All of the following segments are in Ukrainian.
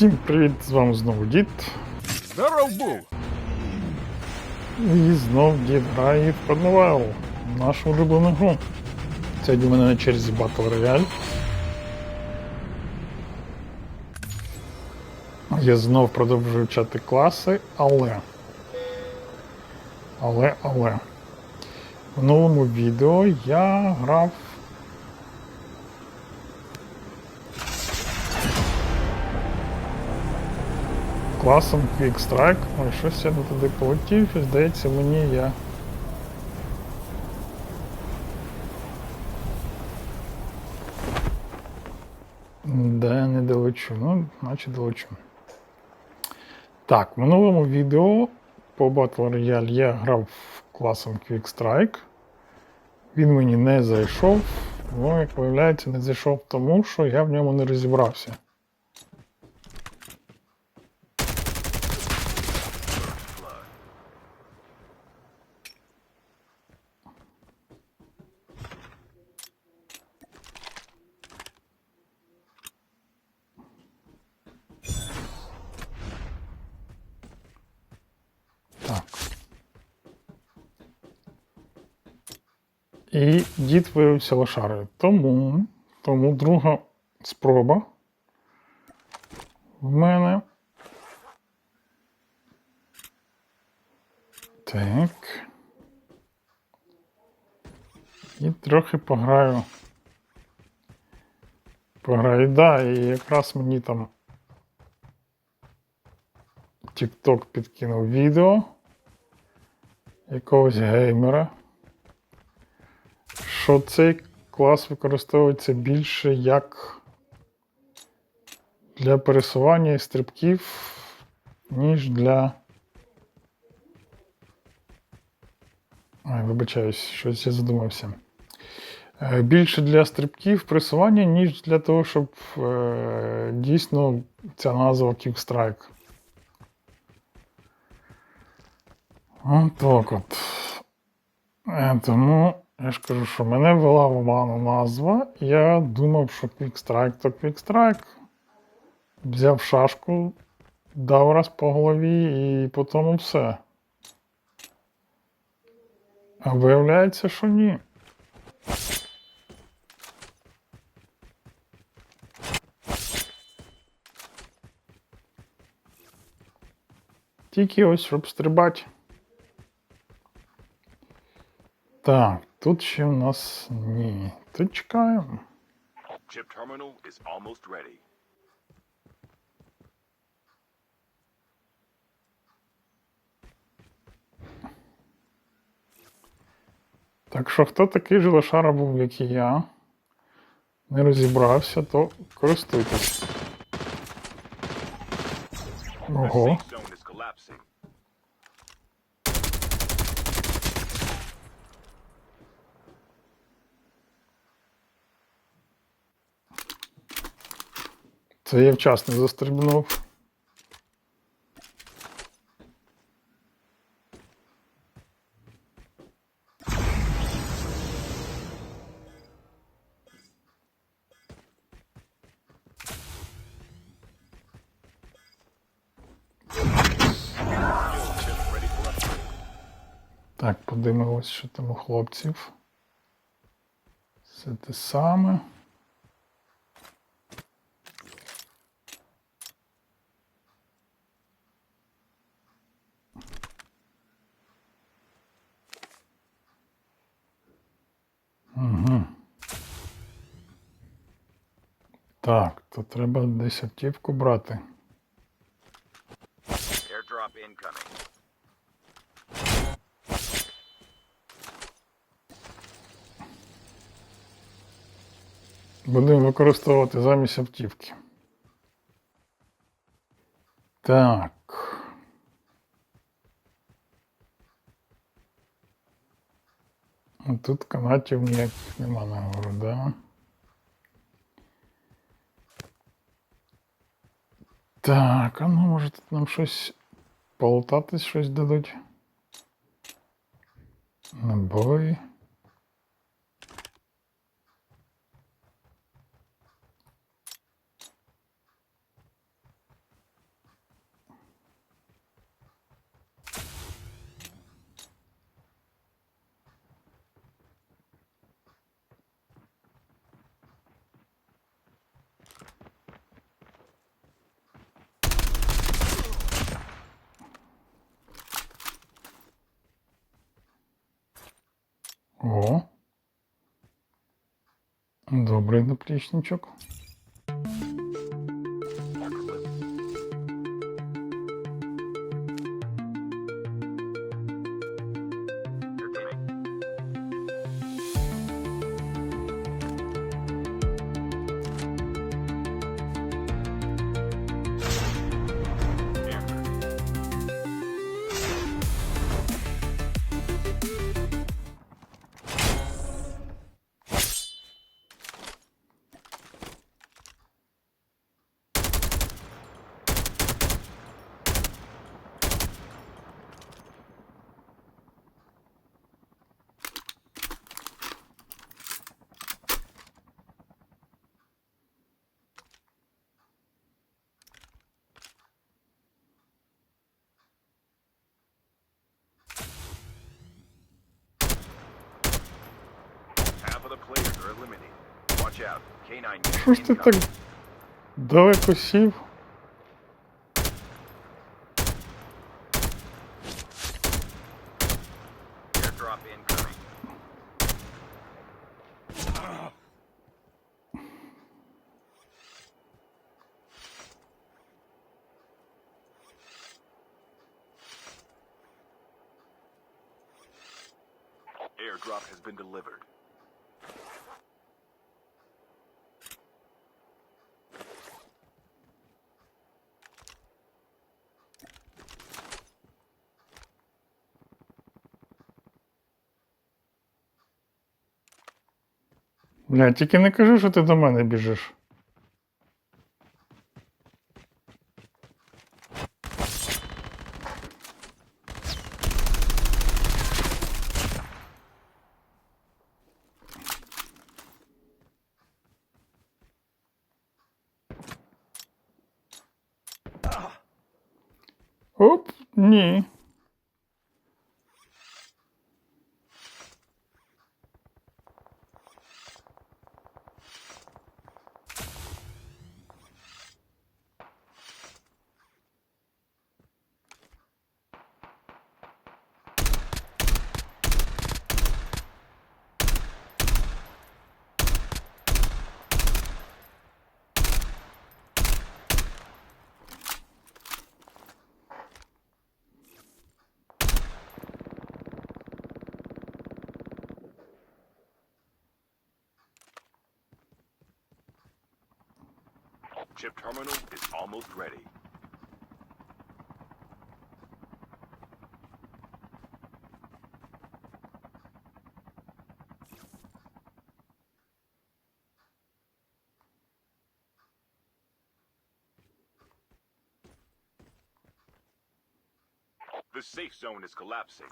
Всім привіт, з вами знову дід. Здоров був! І знов дід грає в Карнавал, нашу улюблену гру. Сьогодні мене на черзі Battle Royale. Я знов продовжую вчати класи, але. Але, але. В новому відео я грав. Класом Quick Strike. Ой, щось я туди полетів, і здається мені я. Де не долечу. Ну, наче долечу. Так, в минулому відео по Battle Royale я грав класом Quick Strike. Він мені не зайшов. Ну, як виявляється, не зайшов тому, що я в ньому не розібрався. Так. І дід виявився лошарою. Тому, тому друга спроба в мене. Так. І трохи пограю. Пограю, да, і якраз мені там TikTok підкинув відео якогось геймера, що цей клас використовується більше як для пересування і стрибків, ніж для. Ой, вибачаюсь, щось я задумався. Е, Більше для стрибків пресування, ніж для того, щоб е, дійсно ця назва Kickstrike. От так от. Е, тому я ж кажу, що мене ввела в оману назва. Я думав, що Quick-Strike то Quick-Strike. Взяв шашку, дав раз по голові і по тому все. А виявляється, що ні. Тільки ось, щоб стрибати. Так, тут ще в нас ні. Тут чекаємо. Chip terminal is almost ready. Так що хто такий же лошара був, як і я, не розібрався, то користуйтесь. Ого. Це я вчасно застрибнув. Так, подивимось, що там у хлопців. Все те саме. Так, то треба десь автівку брати. Airdrop incoming. Будемо використовувати замість автівки. Так. Ну, Тут канатів ніяких нема нагору, да? Так, а ну може тут нам щось полутатись щось дадуть. Набої. О. Добрий наплічничок. Ж ти так incoming. далеко сів? Airdrop incoming. Airdrop has been delivered. Бля, тільки не кажи, що ти до мене біжиш. Chip terminal is almost ready. The safe zone is collapsing.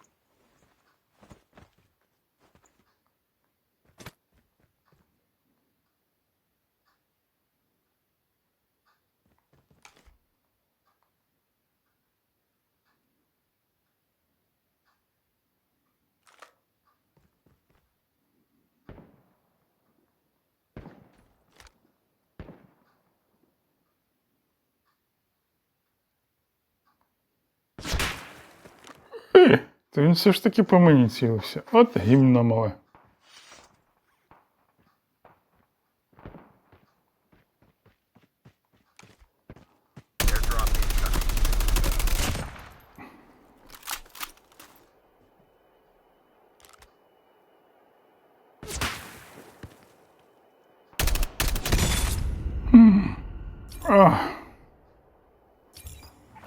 То він все ж таки по мені цілився. От гімно мале.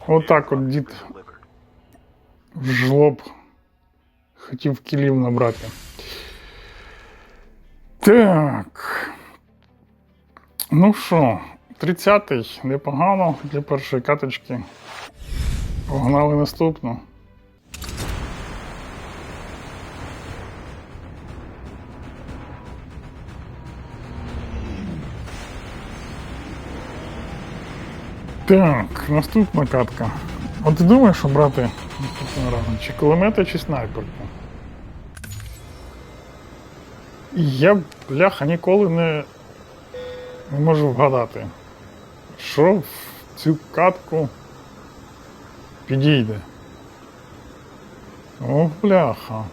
Отак от дід в жлоб хотів кілів набрати. Так. Ну що, 30-й непогано для першої каточки. Погнали наступну. Так, наступна катка. От ти думаєш, що брати наступного разу? Чи кулемета, чи снайперку? Я, бляха, ніколи не не можу вгадати, що в цю катку підійде. О, бляха.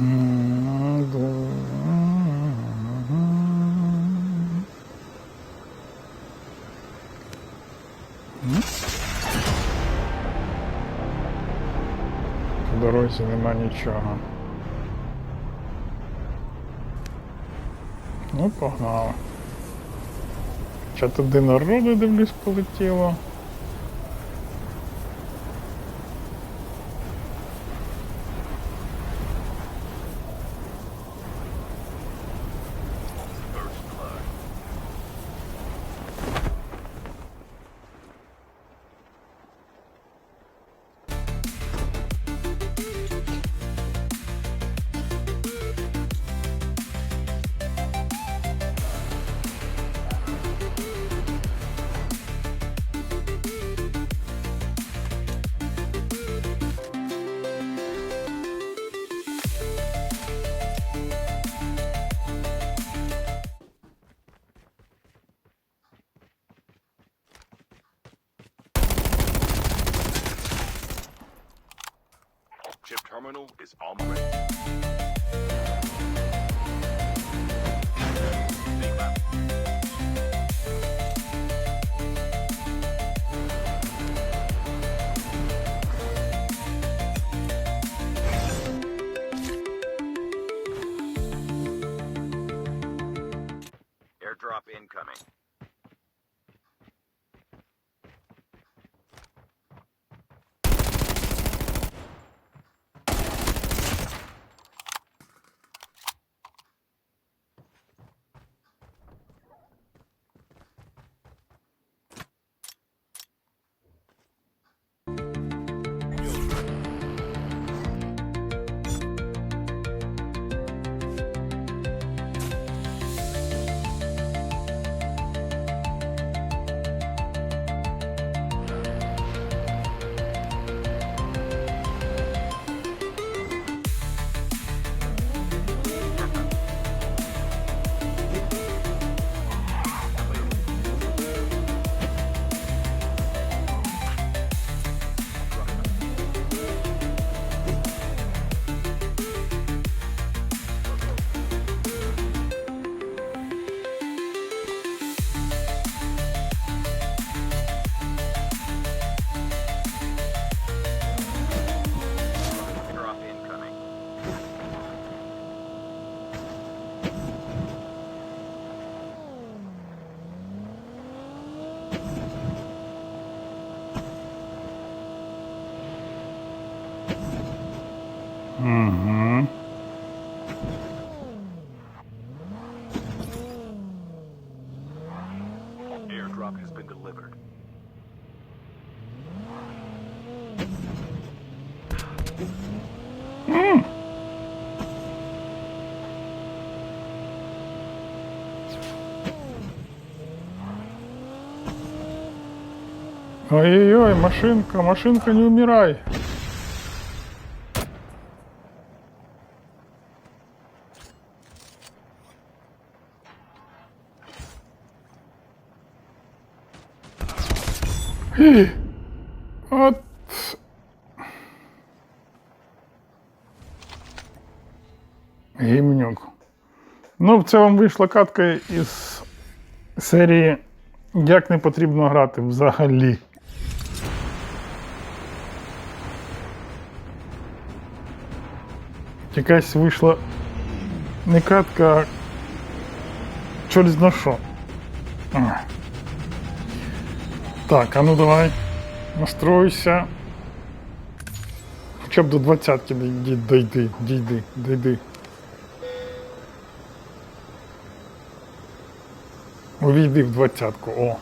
Mm. Дорозі нема нічого. Ну, погнали. Ще туди народу дивлюсь полетіло. is Alma Ой-ой-ой, машинка, машинка, не умирай. От. Гімнюк. Ну, це вам вийшла катка із серії Як не потрібно грати взагалі. Якась вийшла не катка, а чорт зна що. Так, а ну давай. Настройся. Хоча б до двадцятки дійди, дійди, дійди, дійди. Увійди в двадцятку, о.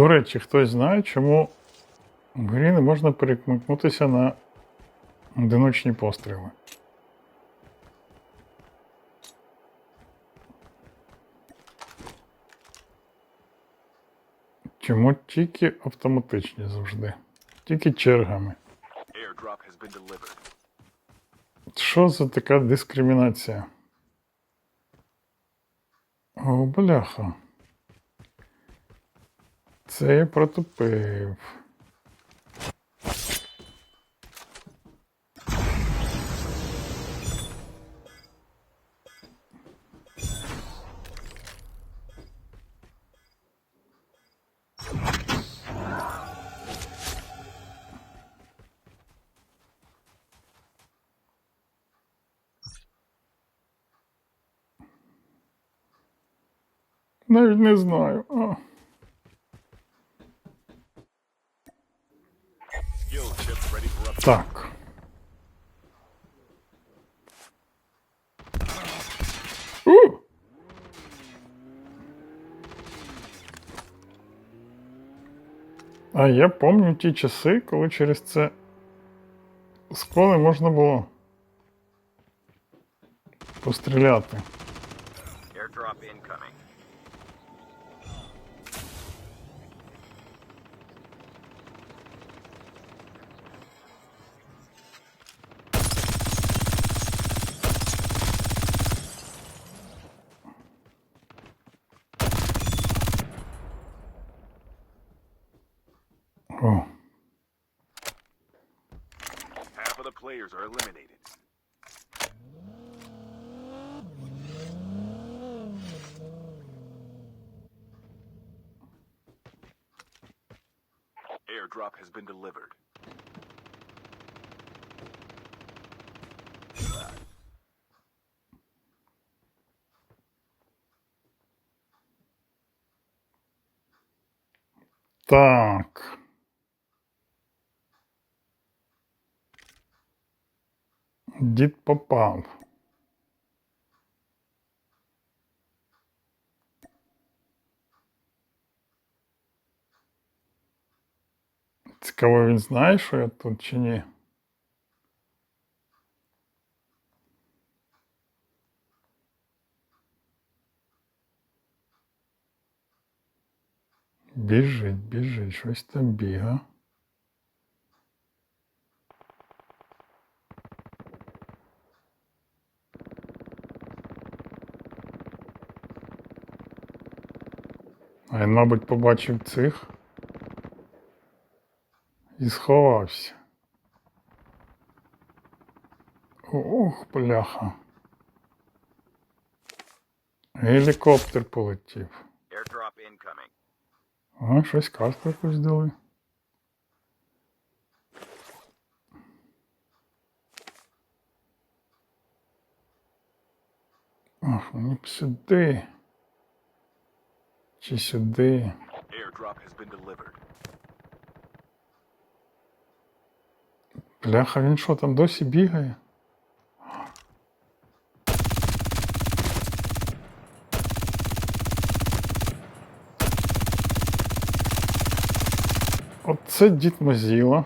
До речі, хтось знає, чому в грі не можна перекмикнутися на одиночні постріли. Чому тільки автоматичні завжди? Тільки чергами. Що за така дискримінація? О, бляха. Це я протупив. Навіть не знаю. А. Так. У! А я пам'ятаю ті часи, коли через це скло не можна було постріляти. Airdrop has been delivered. Так. Дід попав. Цікаво, він знає, що я тут чи ні. Біжить, біжить, щось там біга. А він, мабуть, побачив цих І сховався. Ох, бляха. Гелікоптер полетів. А, щось карту якусь дали. Ах, мені б сюди. Чи сюди. Airdrop has been delivered. Бляха, він що, там досі бігає? Оце дід Мозіла.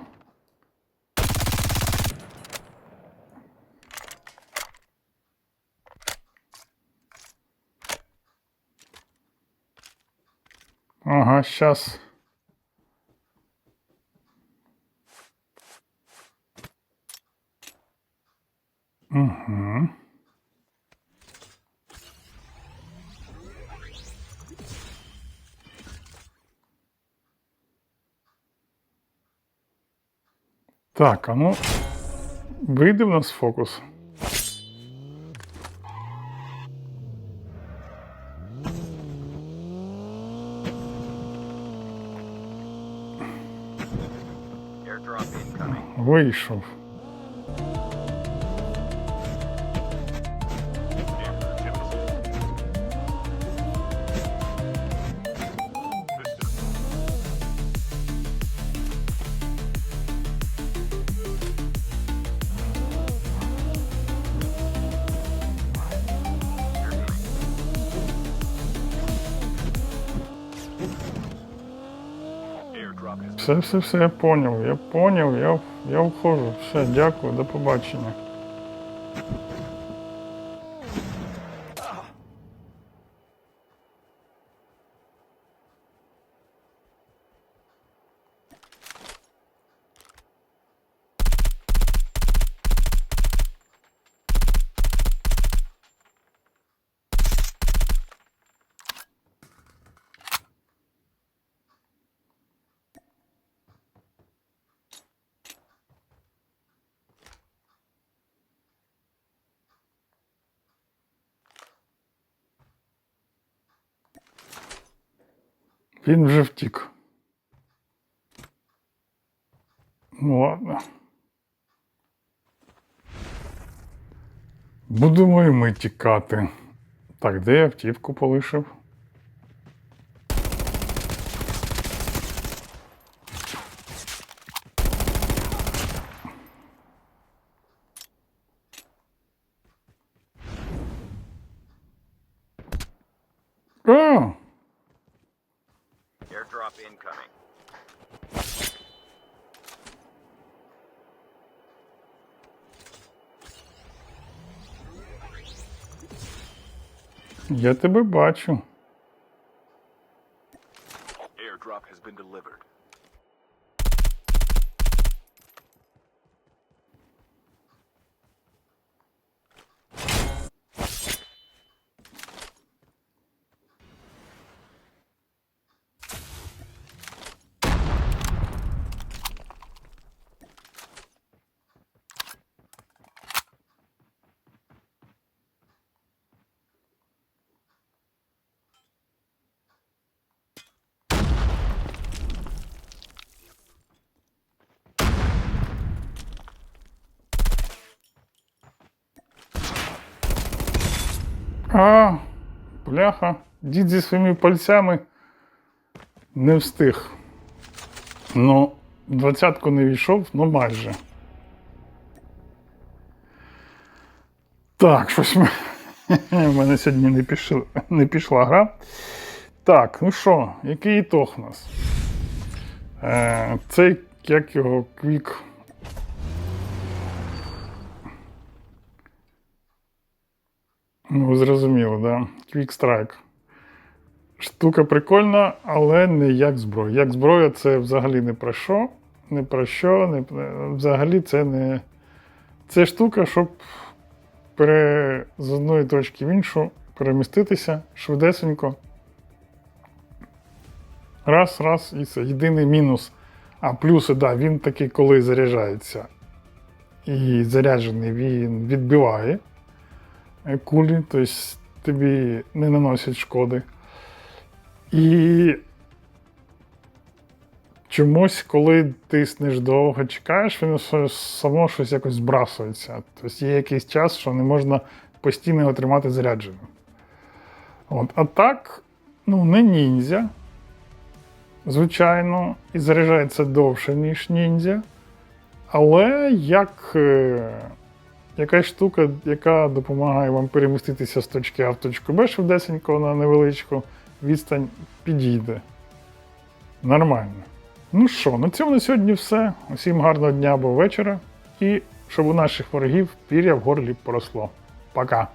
Ага, сейчас. Так, а ну вийде в нас фокус. Вийшов. Все, все, все, я поняв, я поняв, я, я входжу. Все, дякую, до побачення. Він вже втік. Ну ладно. Будемо і ми тікати. Так, де я автівку полишив? А! Airdrop incoming. Я тебе бачу. Airdrop has been delivered. А, бляха, дід зі своїми пальцями не встиг. Ну, двадцятку не війшов, ну майже. Так, щось ми... в мене сьогодні не, пішла, не пішла гра. Так, ну що, який ітог у нас? Е, цей, як його, квік. Ну, зрозуміло, да. Quick Strike. Штука прикольна, але не як зброя. Як зброя це взагалі не про що. Не про що, не, взагалі це не. Це штука, щоб пере, з одної точки в іншу переміститися швидесенько. Раз, раз, і це єдиний мінус. А плюси, да, він такий, коли заряджається і заряджений, він відбиває кулі, тобто тобі не наносять шкоди. І чомусь, коли тиснеш довго чекаєш, воно само щось якось збрасується. Тобто є якийсь час, що не можна постійно його тримати. От. А так, ну, не ніндзя, звичайно, і заряджається довше, ніж ніндзя. Але як е, якась штука, яка допомагає вам переміститися з точки А в точку Б швидесенько на невеличку відстань, підійде. Нормально. Ну що, на цьому на сьогодні все. Усім гарного дня або вечора. І щоб у наших ворогів пір'я в горлі поросло. Пока!